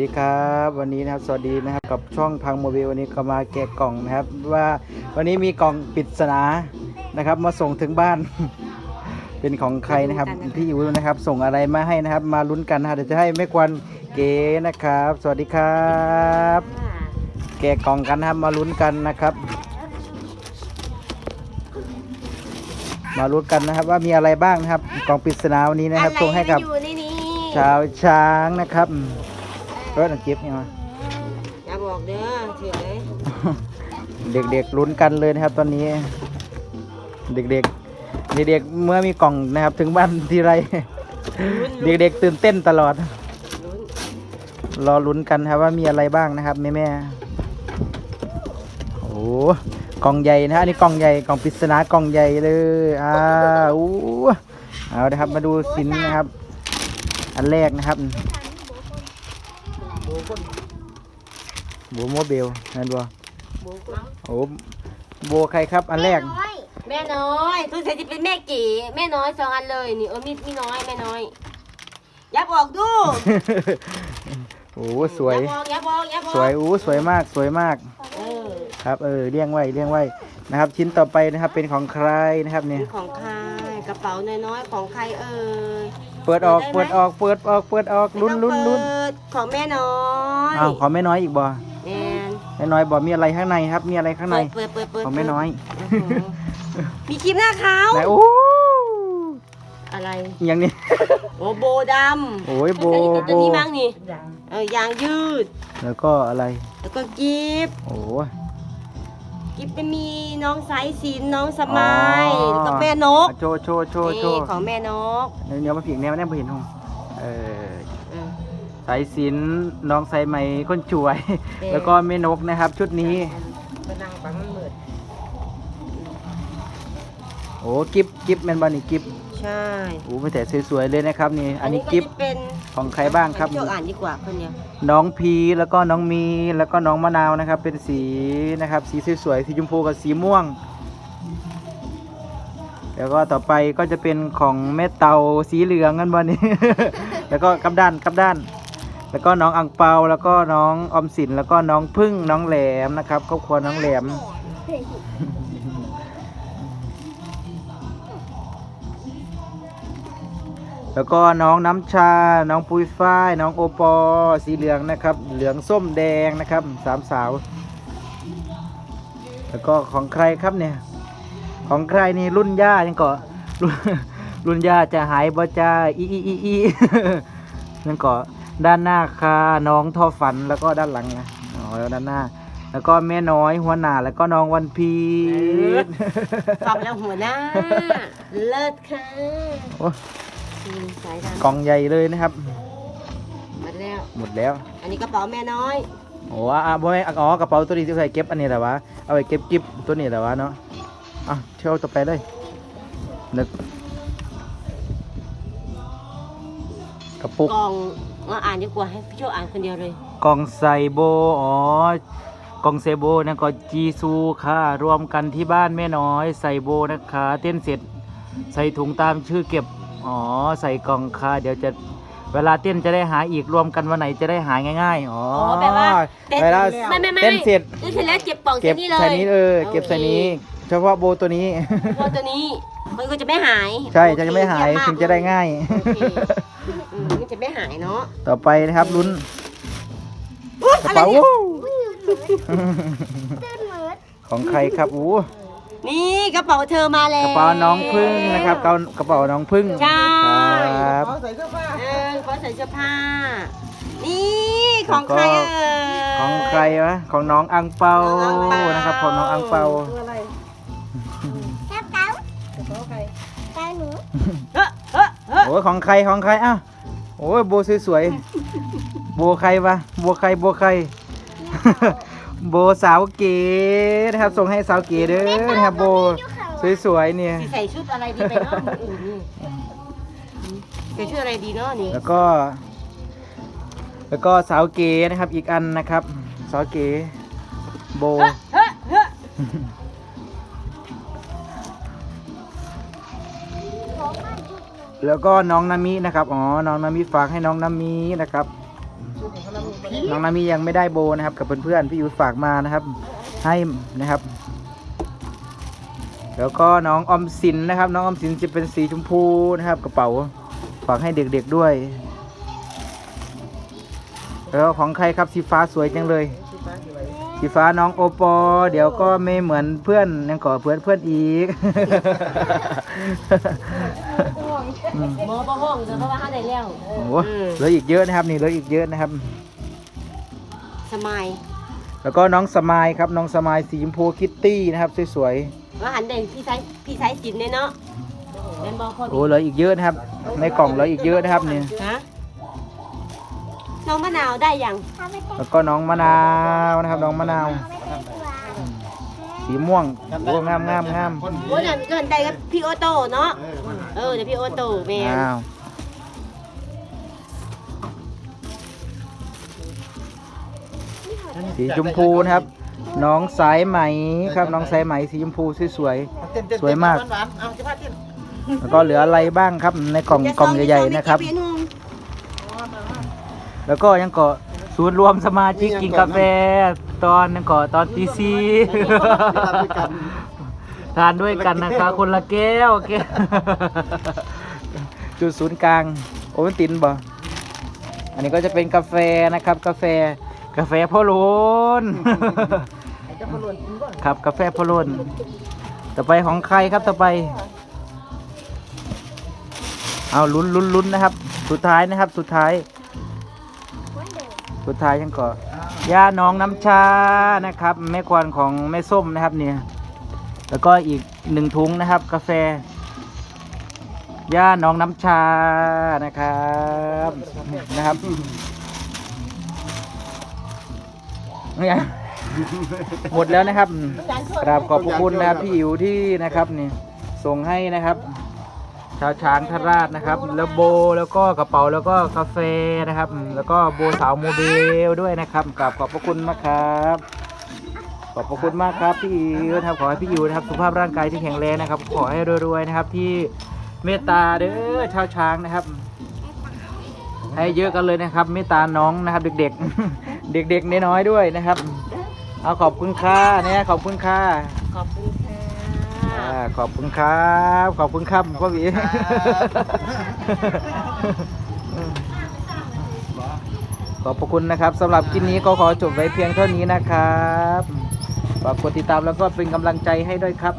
สวัสดีครับวันนี้นะครับสวัสดีนะครับกับช่องพังโมบิลวันนี้ก็มาแกะกล่องนะครับ ว่าวันนี้มีกล่องปริศนานะครับ มาส่งถึงบ้าน เป็นของใครนะครับพี่อิ๋วนะครับ ส่งอะไรมาให้นะครับ มาลุ้นกันนะครับเดี๋ยวจะให้แม่ควันเก๋นะครับ สวัสดีครับ แกะกล่องกันนะครับมาลุ้นกันนะครับ มาลุ้นกันนะครับ ว่ามีอะไรบ้างนะครับกล่องปริศนาวันนี้นะครับส่งให้กับอยู่ในนี้ชาวช้างนะครับ รถอันเก็บเนี่ยมาอย่าบอกเด้อถือเลยเด็กๆลุ้นกันเลยนะครับ ตอนนี้ เด็กๆเด็กๆเมื่อมีกล่องนะครับ ถึงบ้านทีไร เด็กๆตื่นเต้นตลอดลุ้นรอลุ้นกันครับว่ามีอะไรบ้างนะครับแม่แม่ๆโอ้โหกล่องใหญ่นะฮะอันนี้กล่องใหญ่กล่องปริศนากล่องใหญ่เลยอ่าอู้เอานะครับมาดูสินนะครับ อันแรกนะครับ โบโมเบลนั่นบัวโบกโอ้โบใครครับอันแรก แม่น้อยทุกเสจะเป็นแม่เก๋แม่น้อยสองอันเลยนี่เออมีมีน้อยแม่น้อยอย่าบอกดูโอ้สวยอย่าบอกอย่าบอกอย่าบอกสวยอู้สวยมากสวยมากเออครับเออเลี้ยงไว้เลี้ยงไว้นะครับ ชิ้นต่อไปนะครับเป็นของใครนะครับเนี่ยของใครกระเป๋าน้อยๆของใครเอ่ย เปิดออก เปิดออก เปิดออก เปิดออก ลุ้นลุ้นลุ้นไม่ต้องเปิดของแม่น้อยอ้าวขอแม่น้อยอีกบ่แมนแม่น้อยบ่มีอะไรข้างในครับ มีอะไรข้างใน เปิดเปิดเปิดเปิดของแม่น้อยอื้อหือมีครีมหน้าขาวไหนโอ้อะไรอหย่างนี้โอ้โบดำโอ้ยโบตัวโบนี้มั้งนี่เออยางยืด แล้วก็อะไร แล้วก็กิฟต์โอ้ กิฟต์จะมีน้องสายสินน้องสมายอ๋อ แล้วก็แม่นกโชว์โชว์โชว์โชนี่ว์ของแม่นกเดี๋ยวมาผิงแนวแนวมาเห็นห้องเออเออ สายสินน้องสายไหมคนช่วย เออแล้วก็แม่นกนะครับ ชุดนี้ ไปนั่งฟังมันมืดโอ้กิฟกิฟแมนบานี่กิฟใช่ โอ้ไปแต่สวยๆเลยนะครับนี่ อันนี้กิฟจะเป็น ของใครบ้างครับเจ้าอ่านดีกว่าคนเนี้ยน้องพีแล้วก็น้องมีแล้วก็น้องมะนาวนะครับ เป็นสีนะครับ สีสวยๆสีชมพูกับสีม่วง แล้วก็ต่อไปก็จะเป็นของแม่เตาสีเหลืองกันวันนี้ แล้วก็กลับด้านกลับด้าน แล้วก็น้องอังเปาแล้วก็น้องออมสินแล้วก็น้องพึ่งน้องแหลมนะครับครอบครัวน้องแหลม แล้วก็น้องน้ำชา น้องปุ้ยฝ้าย น้องโอปอ สีเหลืองนะครับ เหลืองส้มแดงนะครับสามสาว แล้วก็ของใครครับเนี่ย ของใครนี่รุ่นย่ายังเกาะรุ่นรุ่นย่าจะหายบ่จ้าอีอีอีอีนั่นเกาะด้านหน้าคาน้องทอฝันแล้วก็ด้านหลังนะอ๋อแล้วด้านหน้า แล้วก็แม่น้อยหัวหน้าแล้วก็น้องวันพีชฟังแล้วหัวหน้า เลิศค่ะ อ้อืมสายดกล่องใหญ่เลยนะครับำมาแล้ว หมดแล้ว อันนี้กระเป๋าแม่น้อยโอ้อะบ่แม่นอ๋อกระเป๋าตัวนี้ที่ใส่เก็บอันนี้แหละวะ เอาไปเก็บกิฟตัวนี้แหละวะเนาะ อะเที่ยวต่อไปเลยนึกกระปุกกล่องมาอ่านดีกว่าให้พี่โจอ่านคนเดียวเลย กล่องใส่โบ อ๋อ กล่องใส่โบนะก็จีซูค่ะ รวมกันที่บ้านแม่น้อย ใส่โบนะคะ เต้นเสร็จ ใส่ถุงตามชื่อเก็บ อ๋อ ใส่กล่องค่ะ เดี๋ยวจะเวลาเต้นจะได้หาอีกรวมกันวันไหนจะได้หาง่ายๆ อ๋ออ๋อแปลว่าเต้นเวลาไม่ไม่ไม่ เต้นเสร็จเต้นเสร็จแล้วเก็บกล่องเก็บใส่นี่เลยใส่นี้เออเก็บใส่นี้ เฉพาะโบตัวนี้เพราะตัวนี้มันก็จะไม่หายใช่โอเคจะไม่หายเมมกถึงจะได้ง่าย โอเคอืมมันจะไม่หายเนาะต่อไปนะครับลุ้นอุ๊ยกระอะไรเป๋าเนี่ยของใครครับอู้ นี่กระเป๋าเธอมาแล้ว กระเป๋าน้องพึ่งนะครับกระกระเป๋าน้องพึ่งใช่ ครับ เออเขาใส่เสื้อผ้า นี่ของใครเอ่ย ของใครวะของน้องอังเปาน้องอังเปานะครับของน้องอังเปาเฮ้อเฮ้อเฮ้อโอ้ยของใครของใครอ้าวโอ้ยโบสวยๆโบใครวะโบใครโบใคร โบสาวเก๋นะครับส่งให้สาวเก๋เด้อนะครับโบสวยๆเนี่ยสิใส่ชุดอะไรดีไปเนาะคนอื่นนี่ใส่ชุดอะไรดีเนาะนี่แล้วก็ แล้วก็สาวเก๋นะครับอีกอันนะครับสาวเก๋โบ เฮ้อเฮ้อเฮ้อแล้วก็น้องนามินะครับ อ๋อ น้องนามิฝากให้น้องนามินะครับ น้องนามียังไม่ได้โบนะครับ กับเพื่อนๆพี่ยุทธฝากมานะครับ ให้นะครับ แล้วก็น้องอมสินนะครับ น้องอมสินจะเป็นสีชมพูนะครับ กระเป๋าฝากให้เด็กๆด้วย แล้วของใครครับสีฟ้าสวยจังเลยสีฟ้า น้องโอปอ เดี๋ยวก็ไม่เหมือนเพื่อนยังก่อเพื่อนเพื่อนอีกอืมหมอประห้องจะเพราะว่าเขาได้แล้วโอ้โหเหลืออีกเยอะนะครับ นี่เหลืออีกเยอะนะครับ สมัยแล้วก็น้องสมายครับน้องสมายสีชมพูคิตตี้นะครับสวยว่าหันเด่นพี่ใช้พี่ใช้จินเนี่ยเนาะเป็นบอพ่อๆโอ้เหลืออีกเยอะนะครับ ในกล่องเหลืออีกเยอะนะครับนี่ฮะ น้องมะนาวได้ยังแล้วก็น้องมะนาวนะครับ น้องมะนาว สีม่วงโอ้งามงามงามโอ้ยนั่นเกินได้กับพี่โอโต้เนาะเออเดี๋ยวพี่โอโต้แม่อ้าวสีชมพูนะครับ น้องสายไหมครับ น้องสายไหมสีชมพูสวยๆสวยมาก แล้วก็เหลืออะไรบ้างครับในกล่องกล่องใหญ่ๆนะครับ แล้วก็ยังเกาะศูนย์รวมสมาชิกกินกาแฟ ตอนยังเกาะตอนตีซีทานด้วยกันนะคะ คนละแก้วแก้วจุดศูนย์กลาง โอเวนตินบ่อันนี้ก็จะเป็นกาแฟนะครับ กาแฟกาแฟพ่อโลนครับกาแฟพ่อโลนต่อไปของใครครับต่อไป เอาลุ้นลุ้นลุ้นนะครับ สุดท้ายนะครับ สุดท้าย สุดท้ายยังก่อย่าน้องน้ำชานะครับแม่ควานของแม่ส้มนะครับเนี่ยแล้วก็อีกหนึ่งถุงนะครับ กาแฟย่าน้องน้ำชานะครับนะครับเนี่ยหมดแล้วนะครับกราบขอบพระคุณนะครับพี่อิ๋วที่นะครับนี่ส่งให้นะครับ ชาวช้างทราชนะครับ แล้วโบแล้วก็กระเป๋าแล้วก็กาแฟนะครับ แล้วก็โบสาวโมเดลด้วยนะครับกราบขอบพระคุณมากครับ ขอบพระคุณมากครับพี่อิวนะครับขอให้พี่อิวนะครับสุขภาพร่างกายที่แข็งแรงนะครับ ขอให้รวยๆนะครับที่เมตตาเด้อชาวช้างนะครับ ให้เยอะกันเลยนะครับ เมตตาน้องนะครับ เด็กๆ เด็กๆน้อยๆด้วยนะครับ เอาขอบคุณค่าเนี่ยขอบคุณค่าขอบคุณ อ่าขอบคุณครับ ขอบคุณครับพ่อหวีขอบพระคุณนะครับสำหรับคลิปนี้ก็ขอจบไว้เพียงเท่านี้นะครับฝากกดติดตามแล้วก็เป็นกำลังใจให้ด้วยครับ